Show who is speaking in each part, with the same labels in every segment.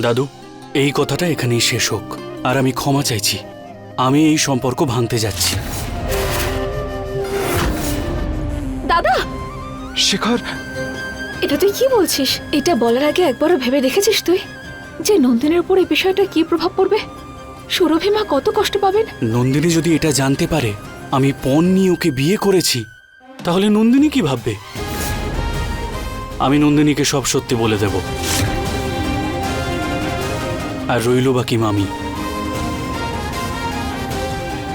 Speaker 1: দাদু এই কথাটা এখানেই শেষ হোক। আর আমি ক্ষমা চাইছি। আমি এই সম্পর্ক ভাঙতে যাচ্ছি।
Speaker 2: দাদা!
Speaker 3: শেখর!
Speaker 2: এটা তুই কি বলছিস? এটা বলার আগে একবারও ভেবে দেখেছিস তুই? যে নন্দিনের উপর এই বিষয়টা কি প্রভাব পড়বে? সুরভি মা কত কষ্ট পাবেন?
Speaker 1: নন্দিনী যদি এটা জানতে পারে আমি পণ নিয়ে ওকে বিয়ে করেছি তাহলে নন্দিনী কি ভাববে? আমি নন্দিনীকে সব সত্যি বলে দেব। আর রইল বাকি মামি।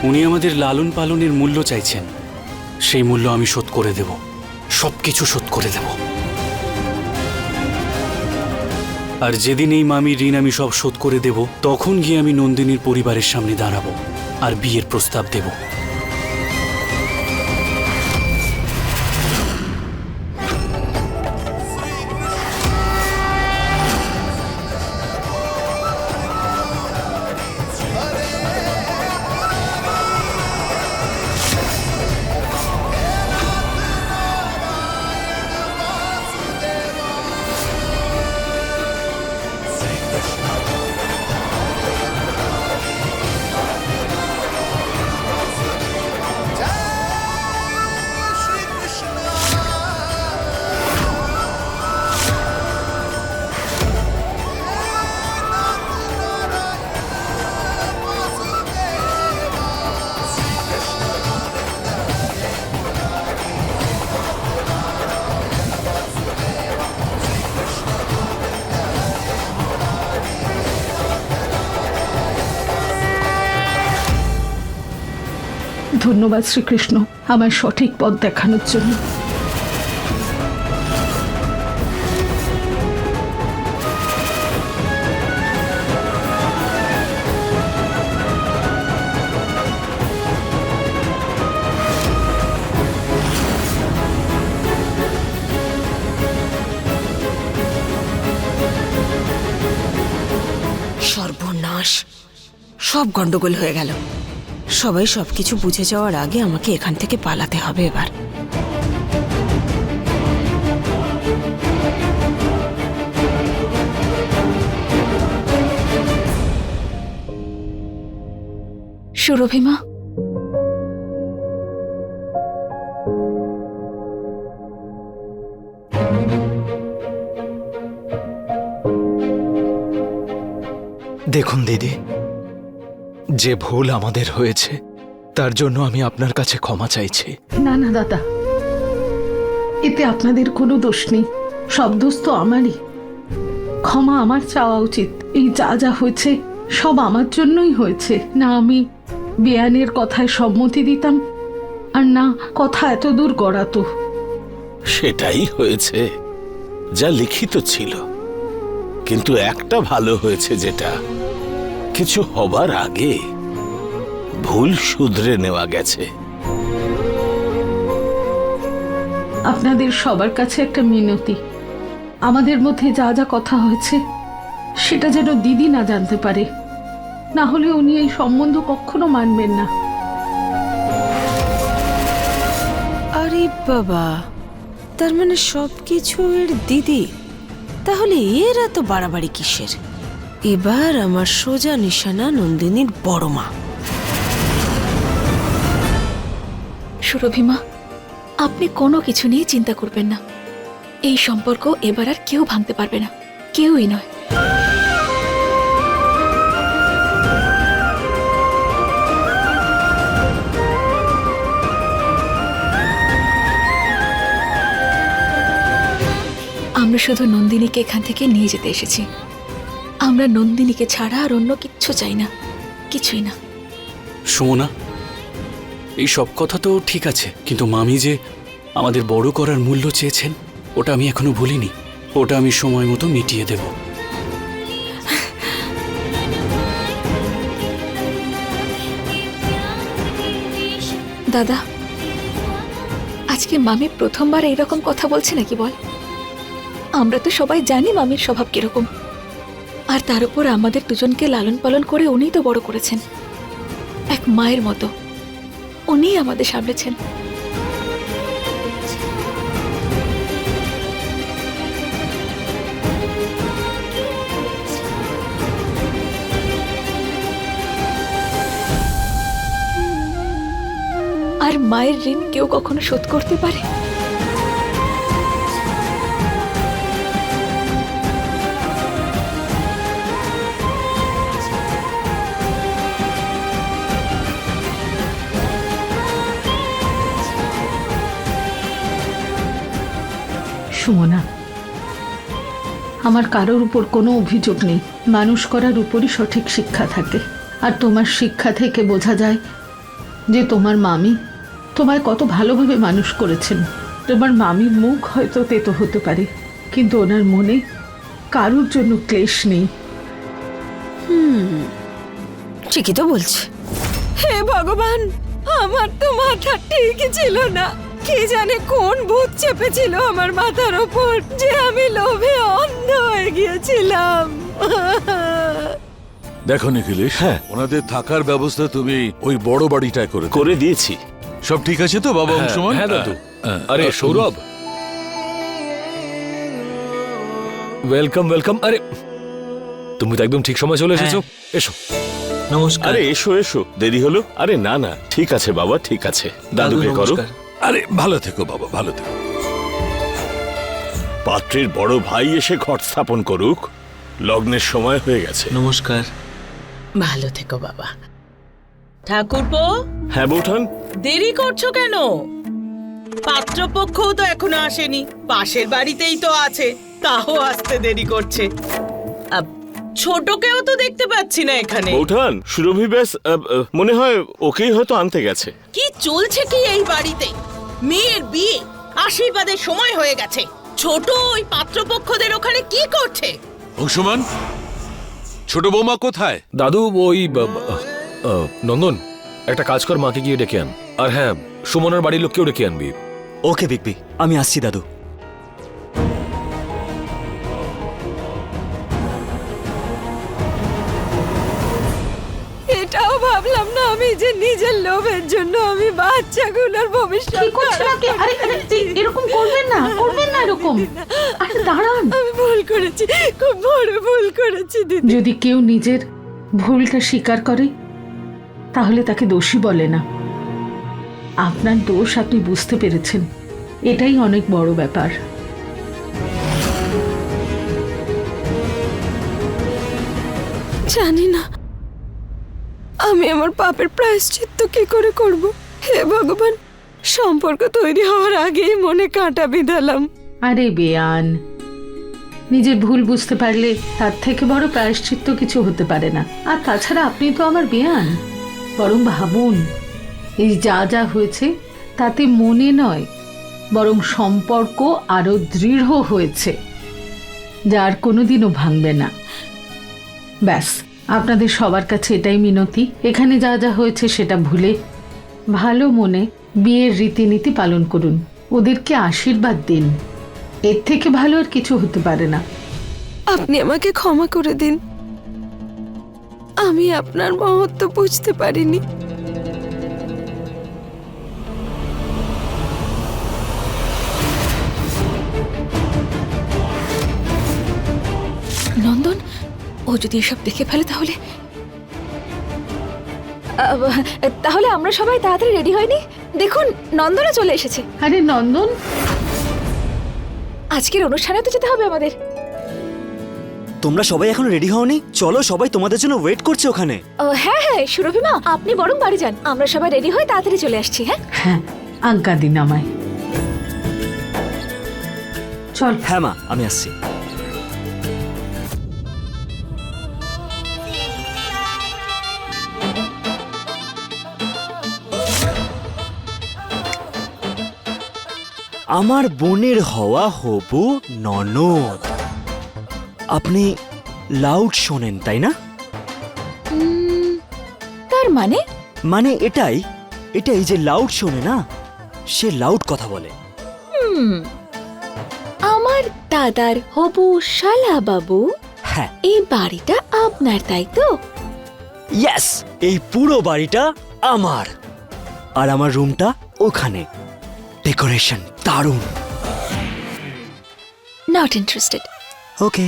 Speaker 1: উনি আমাদের লালন পালনের মূল্য চাইছেন। সেই মূল্য আমি শোধ করে দেব। সব কিছু শোধ করে দেব। আর যেদিন এই মামির ঋণ আমি সব শোধ করে দেব, তখন গিয়ে আমি নন্দিনীর পরিবারের সামনে দাঁড়াবো আর বিয়ের প্রস্তাব দেব।
Speaker 4: ধন্যবাদ শ্রীকৃষ্ণ আমার সঠিক পথ দেখানোর জন্য।
Speaker 5: সর্বনাশ। সব গন্ডগোল হয়ে গেল। সবাই সবকিছু বুঝে যাওয়ার আগে আমাকে এখান থেকে পালাতে হবে এবার।
Speaker 2: সুরভি মা
Speaker 3: দেখুন দিদি যে ভুল আমাদের হয়েছে তার জন্য আমি আপনার কাছে ক্ষমা চাইছি।
Speaker 4: না না দাদা। এতে আপনাদের কোনো দোষ নেই। সব দোষ তো আমারই। ক্ষমা আমার চাওয়া উচিত। এই যা যা হয়েছে সব আমার জন্যই হয়েছে। না আমি বেয়ানের কথায় সম্মতি দিতাম আর না কথা এত দূর গড়াতো।
Speaker 6: সেটাই হয়েছে যা লিখিত ছিল। কিন্তু একটা ভালো হয়েছে যেটা কিছু হবার আগে ভুল শুধরে নেওয়া গেছে।
Speaker 4: আপনাদের সবার কাছে একটা মিনতি। আমাদের মধ্যে যা যা কথা হয়েছে সেটা যেন দিদি না জানতে পারে। না হলে উনি এই সম্বন্ধ কখনো মানবেন না।
Speaker 5: আরে বাবা তার মানে সবকিছু এর দিদি? তাহলে এর এত বাড়াবাড়ি কিসের? এবার আমার সোজা নিশানা নন্দিনীর বড় মা।
Speaker 2: সুরভি মা আপনি কোনো কিছু নিয়ে চিন্তা করবেন না। এই সম্পর্ক এবার আর কেউ ভাঙতে পারবে না। কেউই নয়। আমরা শুধু নন্দিনীকে এখান থেকে নিয়ে যেতে এসেছি। আমরা নন্দিনীকে ছাড়া আর অন্য কিচ্ছু চাই না কিছুই না।
Speaker 1: সুমনা এই সব কথা তো ঠিক আছে কিন্তু মামি যে আমাদের বড় করার মূল্য চেয়েছেন ওটা আমি এখনও ভুলিনি ওটা আমি সময় মতো মিটিয়ে দেব।
Speaker 2: দাদা আজকে মামি প্রথমবার এইরকম কথা বলছে নাকি বল? আমরা তো সবাই জানি মামির স্বভাব কীরকম। আর তার উপর আমাদের দুজনকে লালন পালন করে উনিই তো বড় করেছেন। এক মায়ের মতো। উনিই আমাদের সামলেছেন। আর মায়ের ঋণ কেউ কখনো শোধ করতে পারে?
Speaker 4: সুমনা আমার কারোর উপর কোনো অভিযোগ নেই। মানুষ করার উপরই সঠিক শিক্ষা থাকে। আর তোমার শিক্ষা থেকে বোঝা যায় যে তোমার মামি তোমায় কত ভালোভাবে মানুষ করেছেন। তোমার মামির মুখ হয়তো তেতো হতে পারে, কিন্তু ওনার মনে কারোর জন্য ক্লেশ নেই।
Speaker 5: ঠিকই তো বলছে। হে ভগবান, আমার তো মাথা ঠিকই ছিল না। কি জানে কোন ভূত চেপেছিল আমার মাথার ওপর যে আমি লোভে অন্ধ হয়ে গিয়েছিলাম।
Speaker 7: দেখো নিখিলেশ হ্যাঁ। ওনাদের থাকার ব্যবস্থা তুমি ওই বড় বাড়িটায় করে
Speaker 6: করে দিয়েছি।
Speaker 7: সব ঠিক আছে তো বাবা অংশমান?
Speaker 8: হ্যাঁ দাদু।
Speaker 7: হ্যাঁ,
Speaker 8: আরে
Speaker 7: হ্যাঁ,
Speaker 8: সৌরভ। Welcome welcome. আরে তুমি তো একদম ঠিক সময় চলে এসেছ। এসো।
Speaker 3: নমস্কার।
Speaker 6: আরে এসো এসো। দেরি হলো? আরে না না। ঠিক আছে বাবা ঠিক আছে। দাদুকে করো।
Speaker 7: আরে ভালো থেকো বাবা ভালো থেকো।
Speaker 6: পাত্রের বড় ভাই এসে ঘট স্থাপন করুক। লগ্নের সময় হয়ে গেছে।
Speaker 3: নমস্কার।
Speaker 9: ভালো থেকো বাবা। ঠাকুরপো?
Speaker 6: হ্যাঁ বৌঠান?
Speaker 9: দেরি করছ কেন? পাত্রপক্ষও তো এখনও আসেনি। পাশের বাড়িতেই তো আছে। তাও আসতে দেরি করছে। আব, ছোটকেও তো দেখতে পাচ্ছি না এখানে।
Speaker 6: বৌঠান সুরভি ব্যাস আহ, আহ, মনে হয় ওকেই হয়তো আনতে গেছে।
Speaker 9: কি চলছে কি এই বাড়িতে? মেয়ের বিয়ে আশীর্বাদের সময় হয়ে গেছে। ছোট ওই পাত্রপক্ষদের ওখানে কি করছে?
Speaker 7: অংশমান ছোট বৌমা কোথায়?
Speaker 8: দাদু ওই ব- ব- আহ, নন্দন একটা কাজ কর মাকে গিয়ে ডেকে আন। আর হ্যাঁ সুমনের বাড়ির লোককেও ডেকে আনবি।
Speaker 10: ওকে দেখবি আমি আসছি দাদু।
Speaker 5: নিজের লোভের জন্য আমি বাচ্চাগুলোর ভবিষ্যৎ
Speaker 4: কি করছেন আপনি আরে আরে এরকম করবেন না করবেন না এরকম। আরে দাঁড়ান।
Speaker 5: আমি ভুল করেছি খুব বড় ভুল করেছি দিদি।
Speaker 4: যদি কেউ নিজের ভুলটা স্বীকার করে তাহলে তাকে দোষী বলে না। আপনার দোষ আপনি বুঝতে পেরেছেন। এটাই অনেক বড় ব্যাপার।
Speaker 5: জানি না আমি আমার পাপের প্রায়শ্চিত্ত কি করে করব? হে ভগবান, সম্পর্ক তৈরি হওয়ার আগেই মনে কাঁটা বিঁধালাম।
Speaker 4: আরে বেয়ান, নিজের ভুল বুঝতে পারলে তার থেকে বড় প্রায়শ্চিত্ত কিছু হতে পারে না। আর তাছাড়া আপনি তো আমার বেয়ান, বরং ভাবুন, এই যা যা হয়েছে তাতে মনে নয়, বরং সম্পর্ক আরও দৃঢ় হয়েছে, যার কোনোদিনও ভাঙবে না। ব্যাস। আপনাদের সবার কাছে এটাই মিনতি। এখানে যা যা হয়েছে সেটা ভুলে ভালো মনে বিয়ের রীতিনীতি পালন করুন। ওদেরকে আশীর্বাদ দিন। এর থেকে ভালো আর কিছু হতে পারে না।
Speaker 5: আপনি আমাকে ক্ষমা করে দিন। আমি আপনার মহত্ব বুঝতে পারিনি।
Speaker 2: ও যদি এসব দেখে ফেলে তাহলে? তাহলে আমরা সবাই তাড়াতাড়ি রেডি হয়নি? দেখুন নন্দনও চলে এসেছে।
Speaker 4: আরে নন্দন!
Speaker 2: আজকের অনুষ্ঠানে তো যেতে হবে আমাদের।
Speaker 10: তোমরা সবাই এখন রেডি হওনি? চলো সবাই তোমাদের জন্য ওয়েট করছে ওখানে।
Speaker 2: ও, হ্যাঁ হ্যাঁ সুরভিমা আপনি বরং বাড়ি যান। আমরা সবাই রেডি হয়ে তাড়াতাড়ি চলে আসছি হ্যাঁ?
Speaker 4: হ্যাঁ আজ্ঞা দিন আমায় চল।
Speaker 10: হ্যাঁ মা আমি আসছি। আমার বোনের হওয়া হবু ননদ। আপনি লাউড শোনেন তাই না?
Speaker 2: তার মানে?
Speaker 10: মানে এটাই এটাই যে লাউড শোনে না সে লাউড কথা বলে।
Speaker 2: আমার দাদার হবু শালা বাবু
Speaker 10: হ্যাঁ।
Speaker 2: এই বাড়িটা আপনার তাই তো?
Speaker 10: ইয়েস এই পুরো বাড়িটা আমার। আর আমার রুমটা ওখানে ডেকোরেশন। দারুণ।
Speaker 2: নট ইন্টারেস্টেড
Speaker 10: ওকে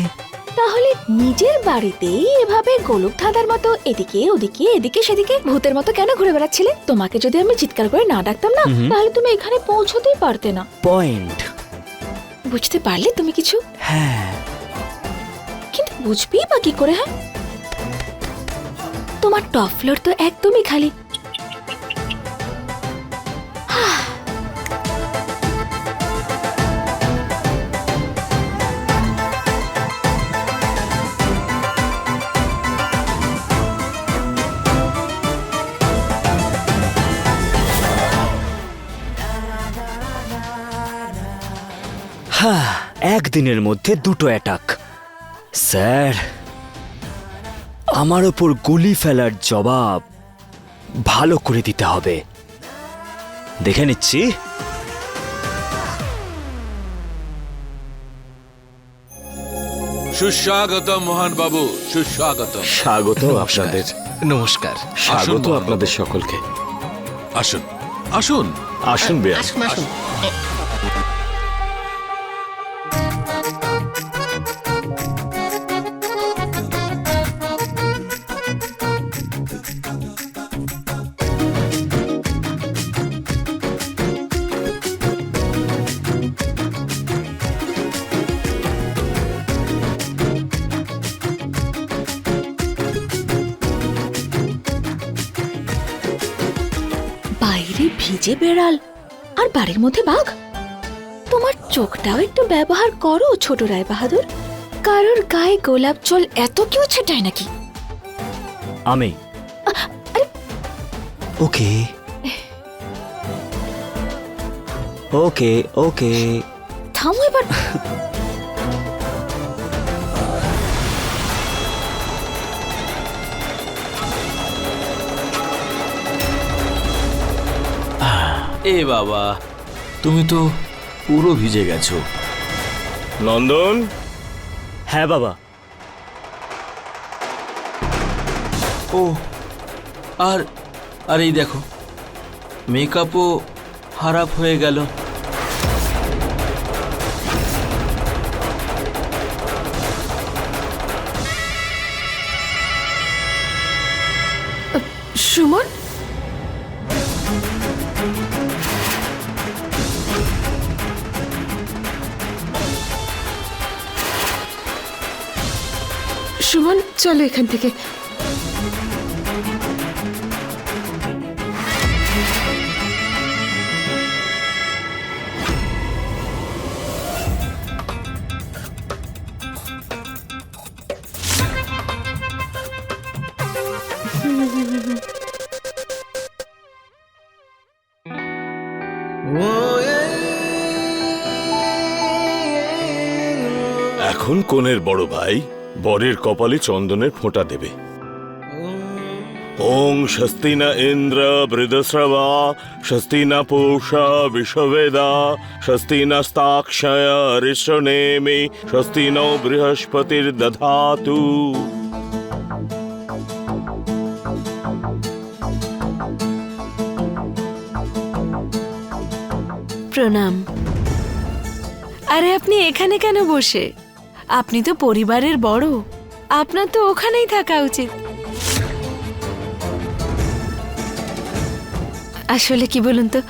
Speaker 2: তাহলে নিজের বাড়িতেই এভাবে গোলক ধাঁধার মতো এদিকে ওদিকে এদিকে সেদিকে ভূতের মতো কেন ঘুরে বেড়াচ্ছিলে? তোমাকে যদি আমি চিৎকার করে না ডাকতাম না তাহলে তুমি এখানে পৌঁছতেই পারতে না।
Speaker 10: পয়েন্ট
Speaker 2: বুঝতে পারলে তুমি কিছু?
Speaker 10: হ্যাঁ।
Speaker 2: কিন্তু বুঝবেই বা কি করে হ্যাঁ? তোমার টপ ফ্লোর তো একদমই খালি।
Speaker 10: হ্যাঁ একদিনের মধ্যে দুটো অ্যাটাক স্যার আমার ওপর গুলি ফেলার জবাব ভালো করে দিতে হবে। দেখে নিচ্ছি।
Speaker 7: সুস্বাগতম মোহন বাবু সুস্বাগতম
Speaker 8: স্বাগত আপনাদের।
Speaker 3: নমস্কার।
Speaker 8: স্বাগত আপনাদের সকলকে।
Speaker 7: আসুন। আসুন।
Speaker 8: আসুন বেয়া
Speaker 2: বাইরে ভিজে বেড়াল। আর বাড়ির মধ্যে বাঘ? তোমার চোখটাও একটু ব্যবহার করো ছোট রায় বাহাদুর কারোর গায়ে গোলাপ জল এত কেউ ছেটায় নাকি?
Speaker 10: আমি। ওকে। ওকে ওকে।
Speaker 2: থামো এবার।
Speaker 11: এ বাবা তুমি তো পুরো ভিজে গেছো।
Speaker 6: নন্দন?
Speaker 10: হ্যাঁ বাবা।
Speaker 11: ও আর আর এই দেখো মেকআপও খারাপ হয়ে গেল।
Speaker 2: চলো এখান থেকে।
Speaker 6: এখন কোনের বড় ভাই বরের কপালে চন্দনের ফোঁটা দেবে। ওং স্বস্তি না ইন্দ্র বৃদস্রবা স্বস্তি না পূষা বিশ্ববেদা স্বস্তি নস্তাক্ষয় ঋষনেমি স্বস্তি নো বৃহস্পতির দধাতু।
Speaker 5: প্রণাম। আরে আপনি এখানে কেন বসে? আপনি তো পরিবারের বড়। আপনার তো ওখানেই থাকা উচিত। আসলে কি বলুন তো?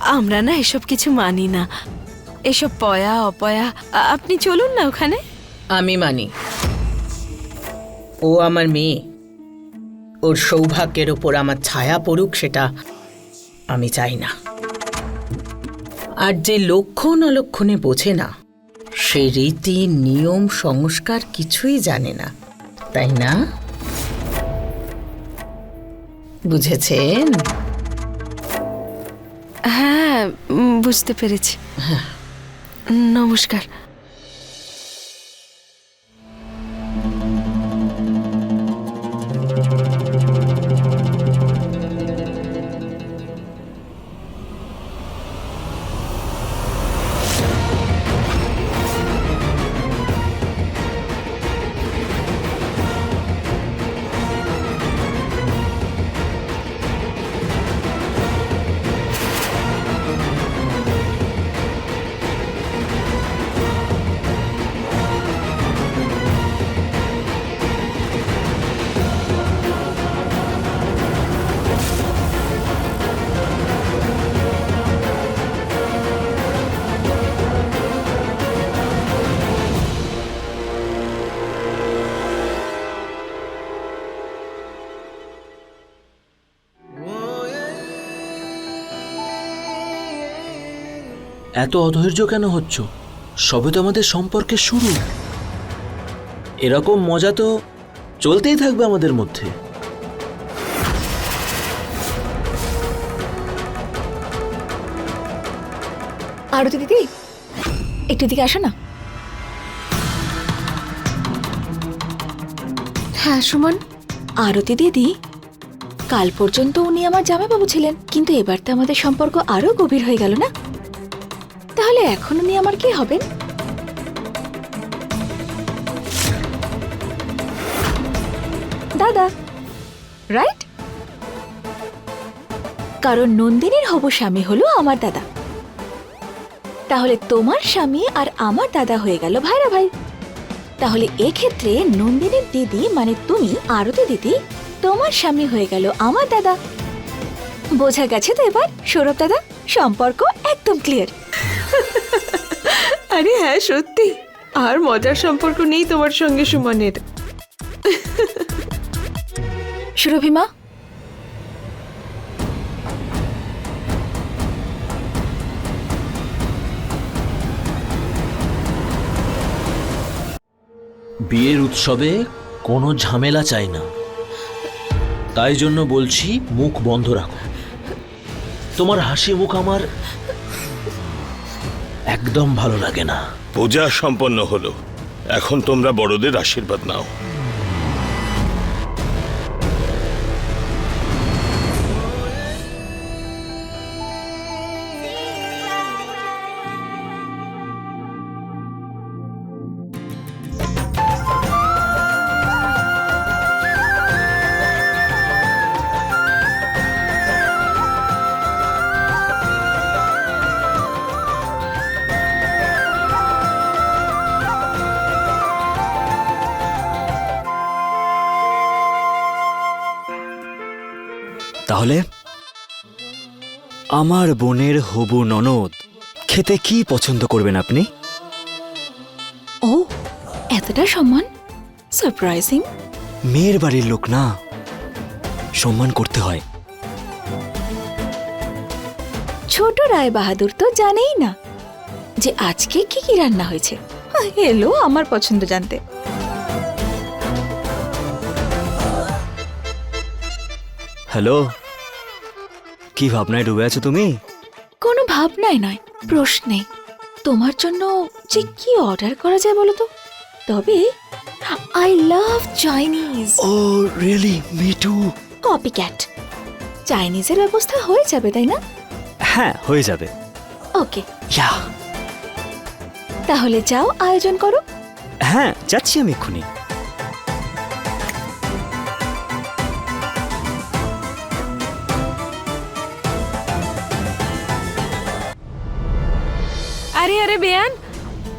Speaker 5: আমরা না এসব কিছু মানি না। এসব পয়া, অপয়া আপনি চলুন না ওখানে।
Speaker 9: আমি মানি। ও আমার মেয়ে। ওর সৌভাগ্যের ওপর আমার ছায়া পড়ুক সেটা আমি চাই না। আর যে লক্ষণ অলক্ষণে বোঝে না সে রীতি নিয়ম সংস্কার কিছুই জানে না তাই না? বুঝেছেন?
Speaker 5: হ্যাঁ বুঝতে পেরেছি। নমস্কার।
Speaker 11: এত অধৈর্য কেন হচ্ছ? সবে তো আমাদের সম্পর্কে শুরু। এরকম মজা তো চলতেই থাকবে আমাদের মধ্যে।
Speaker 2: আরতি দিদি, একটু দিকে আসো না। হ্যাঁ সুমন। আরতি দিদি, কাল পর্যন্ত উনি আমার জামাইবাবু ছিলেন, কিন্তু এবার তো আমাদের সম্পর্ক আরও গভীর হয়ে গেল না? তাহলে এখন উনি আমার কি হবেন? দাদা রাইট কারণ নন্দিনীর হবু স্বামী হলো আমার দাদা। তাহলে তোমার স্বামী আর আমার দাদা হয়ে গেল ভাইরা ভাই। তাহলে এক্ষেত্রে নন্দিনীর দিদি মানে তুমি, আরতি দিদি, তোমার স্বামী হয়ে গেল আমার দাদা। বোঝা গেছে তো এবার, সৌরভ দাদা, সম্পর্ক একদম ক্লিয়ার
Speaker 5: আরে হ্যাঁ সত্যি। আর মজার সম্পর্ক নেই তোমার সঙ্গে সুমনের।
Speaker 2: সুরভিমা
Speaker 11: বিয়ের উৎসবে কোনো ঝামেলা চাই না। তাই জন্য বলছি মুখ বন্ধ রাখো। তোমার হাসি মুখ আমার একদম ভালো লাগে না।
Speaker 6: পূজা সম্পন্ন হলো। এখন তোমরা বড়দের আশীর্বাদ নাও।
Speaker 10: তাহলে আমার বোনের হবু ননদ খেতে কি পছন্দ করবেন আপনি?
Speaker 2: ও এতটা সম্মান? সারপ্রাইজিং
Speaker 10: মেয়ের বাড়ির লোক না সম্মান করতে হয়।
Speaker 2: ছোট রায় বাহাদুর তো জানেই না যে আজকে কি কি রান্না হয়েছে। এলো আমার পছন্দ জানতে।
Speaker 10: হ্যালো কি ভাবনায় ডুবে আছো তুমি?
Speaker 2: কোনো ভাবনাই নয় প্রশ্নে তোমার জন্য যে কি অর্ডার করা যায় বলো তো? তবে I love Chinese
Speaker 10: oh really me too
Speaker 2: copy cat চাইনিজের ব্যবস্থা হয়ে যাবে তাই না?
Speaker 10: হ্যাঁ হয়ে যাবে।
Speaker 2: ওকে।
Speaker 10: ইয়া
Speaker 2: তাহলে যাও আয়োজন করো।
Speaker 10: হ্যাঁ যাচ্ছি আমি এক্ষুনি।
Speaker 5: আরে আরে বেয়ান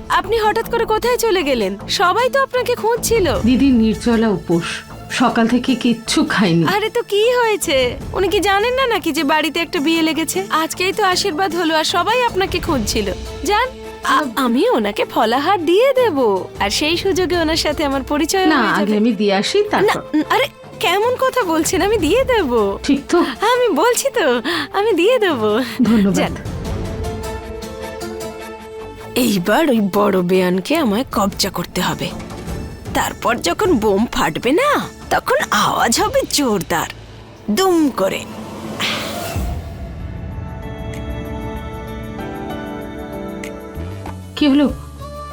Speaker 5: আপনি হঠাৎ করে কোথায় চলে গেলেন? সবাই তো আপনাকে খুঁজছিল।
Speaker 4: দিদি নির্জলা উপোস সকাল থেকে কিচ্ছু খাইনি
Speaker 5: আরে তো কি হয়েছে? উনি কি জানেন না নাকি যে বাড়িতে একটা বিয়ে লেগেছে? আজকেই তো আশীর্বাদ হলো আর সবাই আপনাকে খুঁজছিল। যান আ- আমি ওনাকে ফলাহার দিয়ে দেব। আর সেই সুযোগে ওনার সাথে আমার পরিচয়
Speaker 4: না
Speaker 5: হয়ে
Speaker 4: আগে
Speaker 5: যাবে।
Speaker 4: আমি দিয়ে আসি
Speaker 5: না
Speaker 4: তারপর।
Speaker 5: উম, আরে কেমন কথা বলছেন? আমি দিয়ে দেব।
Speaker 4: ঠিক তো।
Speaker 5: আমি বলছি তো আমি দিয়ে দেব।
Speaker 4: ধন্যবাদ।
Speaker 5: যান। এইবার ওই বড় বেয়ানকে আমায় কবজা করতে হবে। তারপর যখন বোম ফাটবে না তখন আওয়াজ হবে জোরদার। দুম করে।
Speaker 4: কি হলো?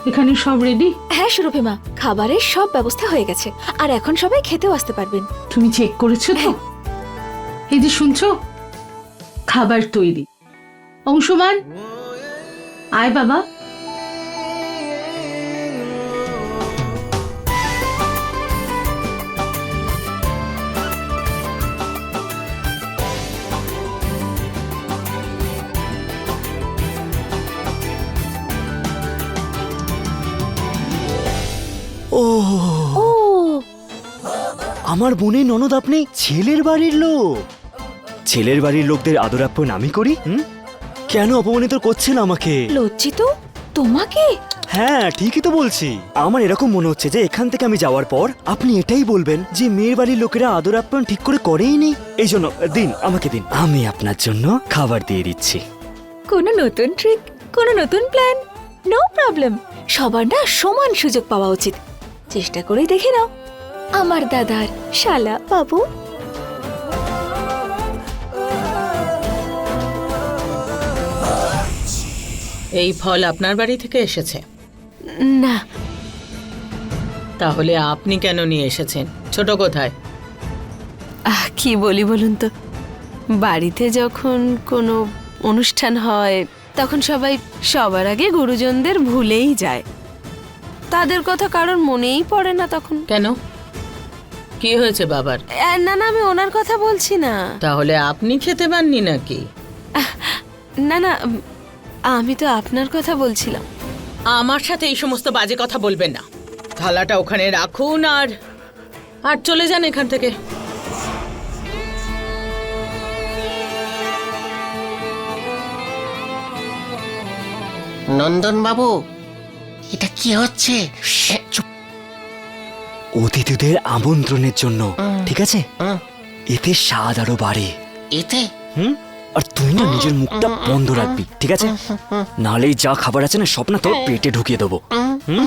Speaker 4: এখানে সব রেডি
Speaker 2: হ্যাঁ সুরভিমা খাবারের সব ব্যবস্থা হয়ে গেছে। আর এখন সবাই খেতেও আসতে পারবেন।
Speaker 4: তুমি চেক করেছ তো? এই যে শুনছো? খাবার তৈরি। অংশমান আয় বাবা।
Speaker 10: ও আমার বোনের ননদ আপনি ছেলের বাড়ির লোক। ছেলের বাড়ির লোকদের আদর আপ্যায়ন আমি করি? হুম? কেন অপমানিত করছেন আমাকে?
Speaker 2: লজ্জিত? তোমাকে?
Speaker 10: হ্যাঁ ঠিকই তো বলছি। আমার এরকম মনে হচ্ছে যে এখান থেকে আমি যাওয়ার পর আপনি এটাই বলবেন যে মেয়ের বাড়ির লোকেরা আদর আপ্যায়ন ঠিক করে করেই নি? এই জন্য দিন আমাকে দিন। আমি আপনার জন্য খাবার দিয়ে দিচ্ছি।
Speaker 2: কোনো নতুন ট্রিক কোনো নতুন প্ল্যান নো প্রবলেম সবার না সমান সুযোগ পাওয়া উচিত। চেষ্টা করেই দেখে নাও। আমার দাদার শালা বাবু।
Speaker 9: এই ফল আপনার বাড়ি থেকে এসেছে?
Speaker 5: না।
Speaker 9: তাহলে আপনি কেন নিয়ে এসেছেন? ছোট কোথায়?
Speaker 5: আহ, কি বলি বলুন তো? বাড়িতে যখন কোনো অনুষ্ঠান হয় তখন সবাই সবার আগে গুরুজনদের ভুলেই যায়। তাদের কথা কারোর মনেই পড়ে না তখন।
Speaker 9: কেন? কি হয়েছে বাবার?
Speaker 5: না না আমি ওনার কথা বলছি না।
Speaker 9: তাহলে আপনি খেতে পাননি নাকি?
Speaker 5: না না উম, আমি তো আপনার কথা বলছিলাম।
Speaker 9: আমার সাথে এই সমস্ত বাজে কথা বলবেন না। থালাটা ওখানে রাখুন আর আর চলে যান এখান থেকে।
Speaker 12: নন্দন বাবু এটা কি হচ্ছে?
Speaker 10: অতিথিদের আমন্ত্রণের জন্য ঠিক আছে এতে স্বাদ আরও বাড়ে
Speaker 12: এতে
Speaker 10: হুম আর তুই না নিজের মুখটা বন্ধ রাখবি ঠিক আছে নাহলে যা খাবার আছে না স্বপ্ন তোর পেটে ঢুকিয়ে দেবো হুম